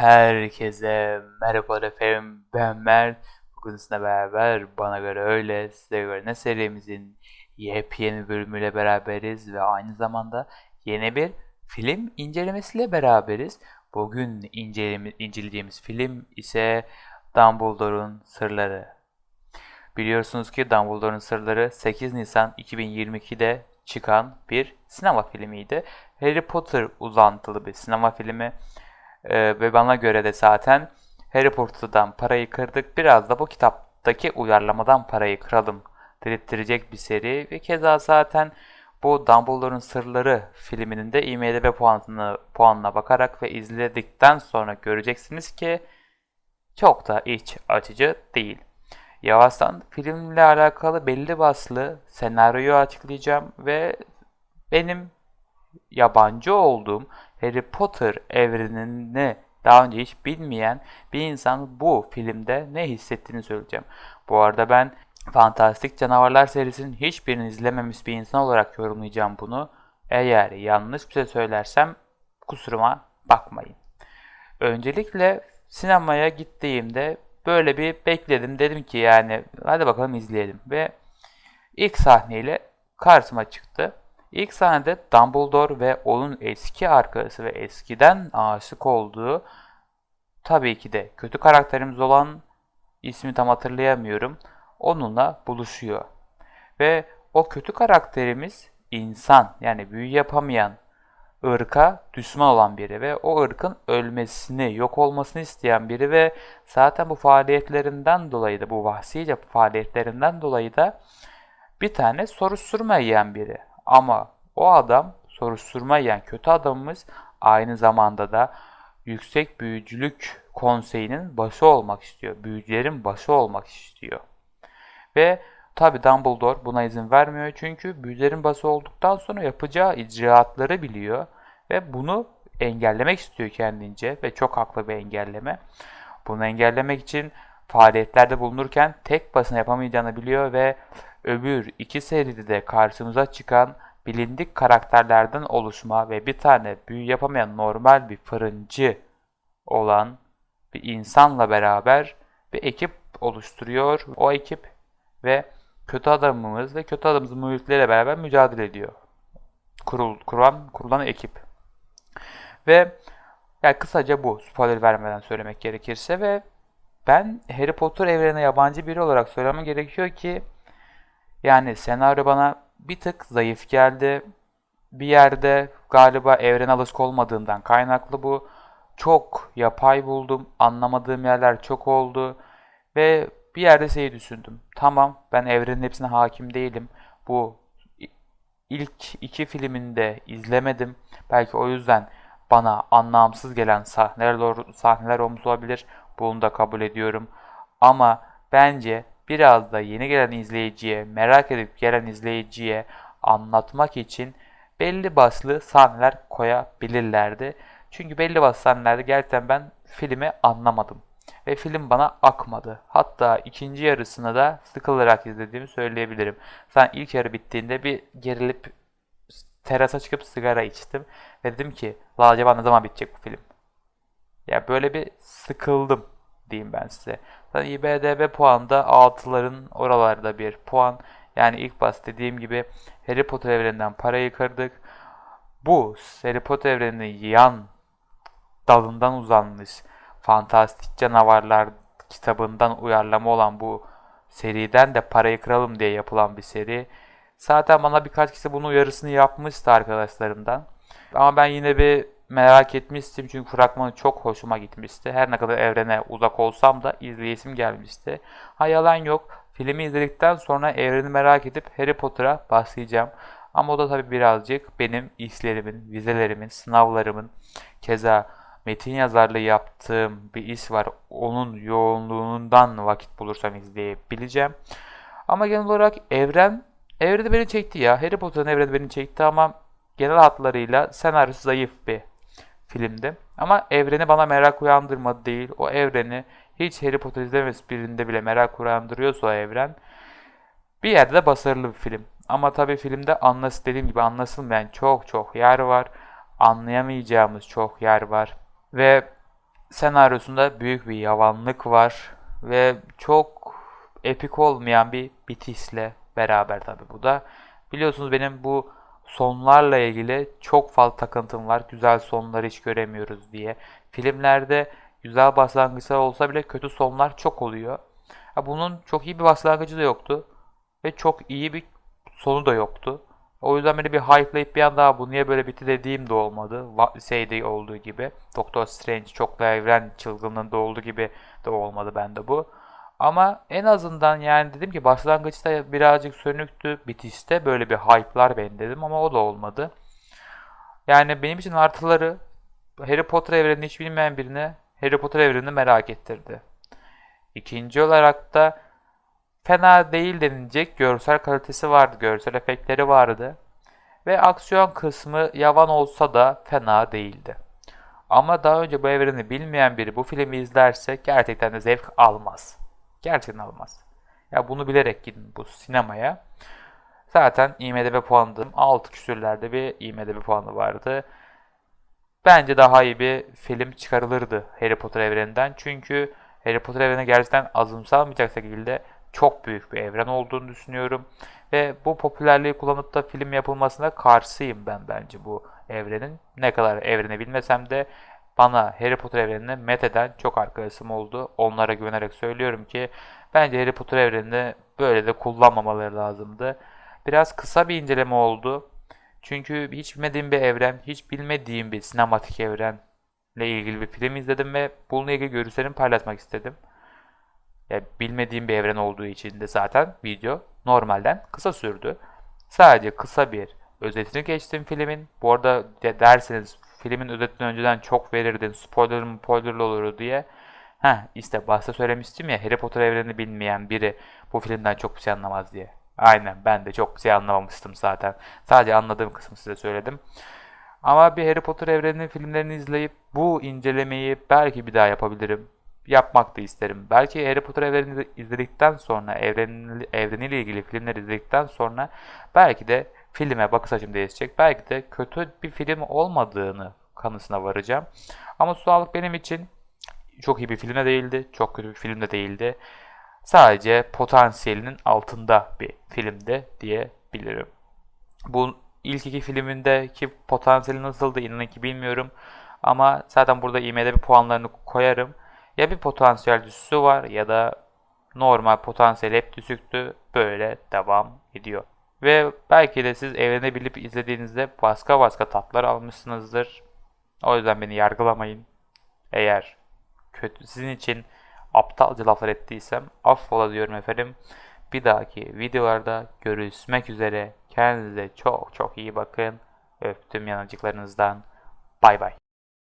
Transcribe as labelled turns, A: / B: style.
A: Herkese merhaba efendim ben Mert. Bugün sizinle beraber bana göre öyle size göre ne serimizin yepyeni bölümüyle beraberiz ve aynı zamanda yeni bir film incelemesiyle beraberiz. Bugün inceleme, inceleyeceğimiz film ise Dumbledore'un Sırları. Biliyorsunuz ki Dumbledore'un Sırları 8 Nisan 2022'de çıkan bir sinema filmiydi. Harry Potter uzantılı bir sinema filmi. Ee, ve bana göre de zaten Harry Potter'dan parayı kırdık. Biraz da bu kitaptaki uyarlamadan parayı kıralım dedirttirecek bir seri. Ve keza zaten bu Dumbledore'un Sırları filminin de IMDb puanını, puanına bakarak ve izledikten sonra göreceksiniz ki çok da iç açıcı değil. Yavaştan filmle alakalı belli başlı senaryoyu açıklayacağım ve benim yabancı olduğum Harry Potter evrenini daha önce hiç bilmeyen bir insan bu filmde ne hissettiğini söyleyeceğim. Bu arada ben Fantastik Canavarlar serisinin hiçbirini izlememiş bir insan olarak yorumlayacağım bunu. Eğer yanlış bir şey söylersem kusuruma bakmayın. Öncelikle sinemaya gittiğimde böyle bir bekledim. Dedim ki yani hadi bakalım izleyelim. Ve ilk sahneyle karşıma çıktı. İlk sahnede Dumbledore ve onun eski arkadaşı ve eskiden aşık olduğu tabii ki de kötü karakterimiz olan ismi tam hatırlayamıyorum. Onunla buluşuyor. Ve o kötü karakterimiz insan yani büyü yapamayan ırka düşman olan biri ve o ırkın ölmesini, yok olmasını isteyen biri ve zaten bu faaliyetlerinden dolayı da bu vahsice faaliyetlerinden dolayı da bir tane soruşturma yiyen biri. Ama o adam soruşturma yiyen kötü adamımız aynı zamanda da Yüksek Büyücülük Konseyi'nin başı olmak istiyor. Büyücülerin başı olmak istiyor. Ve tabi Dumbledore buna izin vermiyor çünkü büyücülerin başı olduktan sonra yapacağı icraatları biliyor. Ve bunu engellemek istiyor kendince ve çok haklı bir engelleme. Bunu engellemek için faaliyetlerde bulunurken tek başına yapamayacağını biliyor ve öbür iki seride de karşımıza çıkan bilindik karakterlerden oluşma ve bir tane büyü yapamayan normal bir fırıncı olan bir insanla beraber bir ekip oluşturuyor. O ekip ve kötü adamımız ve kötü adamımızın mülkleriyle beraber mücadele ediyor. Kurul, kurulan, kurulan ekip. Ve yani kısaca bu spoiler vermeden söylemek gerekirse ve ben Harry Potter evrenine yabancı biri olarak söylemem gerekiyor ki yani senaryo bana bir tık zayıf geldi. Bir yerde galiba evren alışık olmadığından kaynaklı bu. Çok yapay buldum. Anlamadığım yerler çok oldu. Ve bir yerde şeyi düşündüm. Tamam ben evrenin hepsine hakim değilim. Bu ilk iki filminde izlemedim. Belki o yüzden bana anlamsız gelen sahneler, sahneler olmuş olabilir. Bunu da kabul ediyorum. Ama bence biraz da yeni gelen izleyiciye, merak edip gelen izleyiciye anlatmak için belli başlı sahneler koyabilirlerdi. Çünkü belli başlı sahnelerde gerçekten ben filmi anlamadım. Ve film bana akmadı. Hatta ikinci yarısını da sıkılarak izlediğimi söyleyebilirim. Sen ilk yarı bittiğinde bir gerilip terasa çıkıp sigara içtim. Ve dedim ki la acaba ne zaman bitecek bu film? Ya böyle bir sıkıldım diyeyim ben size. Zaten IBDB puanda 6'ların oralarda bir puan. Yani ilk bas dediğim gibi Harry Potter evreninden parayı kırdık. Bu Harry Potter evreninin yan dalından uzanmış Fantastik Canavarlar kitabından uyarlama olan bu seriden de parayı kıralım diye yapılan bir seri. Zaten bana birkaç kişi bunun uyarısını yapmıştı arkadaşlarımdan. Ama ben yine bir merak etmiştim çünkü fragmanı çok hoşuma gitmişti. Her ne kadar evrene uzak olsam da izleyesim gelmişti. Ha yalan yok. Filmi izledikten sonra evreni merak edip Harry Potter'a başlayacağım. Ama o da tabi birazcık benim işlerimin, vizelerimin, sınavlarımın, keza metin yazarlığı yaptığım bir iş var. Onun yoğunluğundan vakit bulursam izleyebileceğim. Ama genel olarak evren, evreni beni çekti ya. Harry Potter'ın evreni beni çekti ama genel hatlarıyla senaryosu zayıf bir filmdi. Ama evreni bana merak uyandırmadı değil. O evreni hiç Harry Potter izlemez birinde bile merak uyandırıyorsa o evren bir yerde de başarılı bir film. Ama tabii filmde anlas dediğim gibi anlasılmayan çok çok yer var. Anlayamayacağımız çok yer var. Ve senaryosunda büyük bir yavanlık var ve çok epik olmayan bir bitişle beraber tabi bu da. Biliyorsunuz benim bu sonlarla ilgili çok fazla takıntım var. Güzel sonları hiç göremiyoruz diye. Filmlerde güzel başlangıçlar olsa bile kötü sonlar çok oluyor. Bunun çok iyi bir başlangıcı da yoktu. Ve çok iyi bir sonu da yoktu. O yüzden beni bir hype'layıp bir anda bu niye böyle bitti dediğim de olmadı. Şeyde olduğu gibi. Doctor Strange çoklu evren çılgınlığında olduğu gibi de olmadı bende bu. Ama en azından yani dedim ki başlangıçta birazcık sönüktü. Bitişte böyle bir hype'lar beni dedim ama o da olmadı. Yani benim için artıları Harry Potter evrenini hiç bilmeyen birine Harry Potter evrenini merak ettirdi. İkinci olarak da fena değil denilecek görsel kalitesi vardı, görsel efektleri vardı. Ve aksiyon kısmı yavan olsa da fena değildi. Ama daha önce bu evreni bilmeyen biri bu filmi izlerse gerçekten de zevk almaz. Gerçekten almaz. Ya bunu bilerek gidin bu sinemaya. Zaten IMDB puanım 6 küsürlerde bir IMDB puanı vardı. Bence daha iyi bir film çıkarılırdı Harry Potter evreninden. Çünkü Harry Potter evreni gerçekten azımsanmayacak şekilde çok büyük bir evren olduğunu düşünüyorum. Ve bu popülerliği kullanıp da film yapılmasına karşıyım ben bence bu evrenin. Ne kadar evreni bilmesem de bana Harry Potter evrenini metheden çok arkadaşım oldu. Onlara güvenerek söylüyorum ki bence Harry Potter evrenini böyle de kullanmamaları lazımdı. Biraz kısa bir inceleme oldu. Çünkü hiç bilmediğim bir evren, hiç bilmediğim bir sinematik evrenle ilgili bir film izledim ve bununla ilgili görüşlerimi paylaşmak istedim. Ya bilmediğim bir evren olduğu için de zaten video normalden kısa sürdü. Sadece kısa bir özetini geçtim filmin. Bu arada de derseniz filmin özetini önceden çok verirdin, spoiler mı spoilerlı olur diye. Heh işte başta söylemiştim ya Harry Potter evrenini bilmeyen biri bu filmden çok bir şey anlamaz diye. Aynen ben de çok bir şey anlamamıştım zaten. Sadece anladığım kısmı size söyledim. Ama bir Harry Potter evreninin filmlerini izleyip bu incelemeyi belki bir daha yapabilirim. Yapmak da isterim. Belki Harry Potter evrenini izledikten sonra, evren, evreniyle ilgili filmleri izledikten sonra belki de filme bakış açım değişecek. Belki de kötü bir film olmadığını kanısına varacağım. Ama Suallık benim için çok iyi bir film de değildi. Çok kötü bir film de değildi. Sadece potansiyelinin altında bir filmdi diyebilirim. Bu ilk iki filmindeki potansiyeli nasıldı inanın ki bilmiyorum. Ama zaten burada IMDb puanlarını koyarım. Ya bir potansiyel düşüşü var ya da normal potansiyel hep düşüktü. Böyle devam ediyor. Ve belki de siz evrene bilip izlediğinizde başka başka tatlar almışsınızdır. O yüzden beni yargılamayın. Eğer kötü sizin için aptalca laflar ettiysem affola diyorum efendim. Bir dahaki videolarda görüşmek üzere. Kendinize çok çok iyi bakın. Öptüm yanıcıklarınızdan. Bay bay.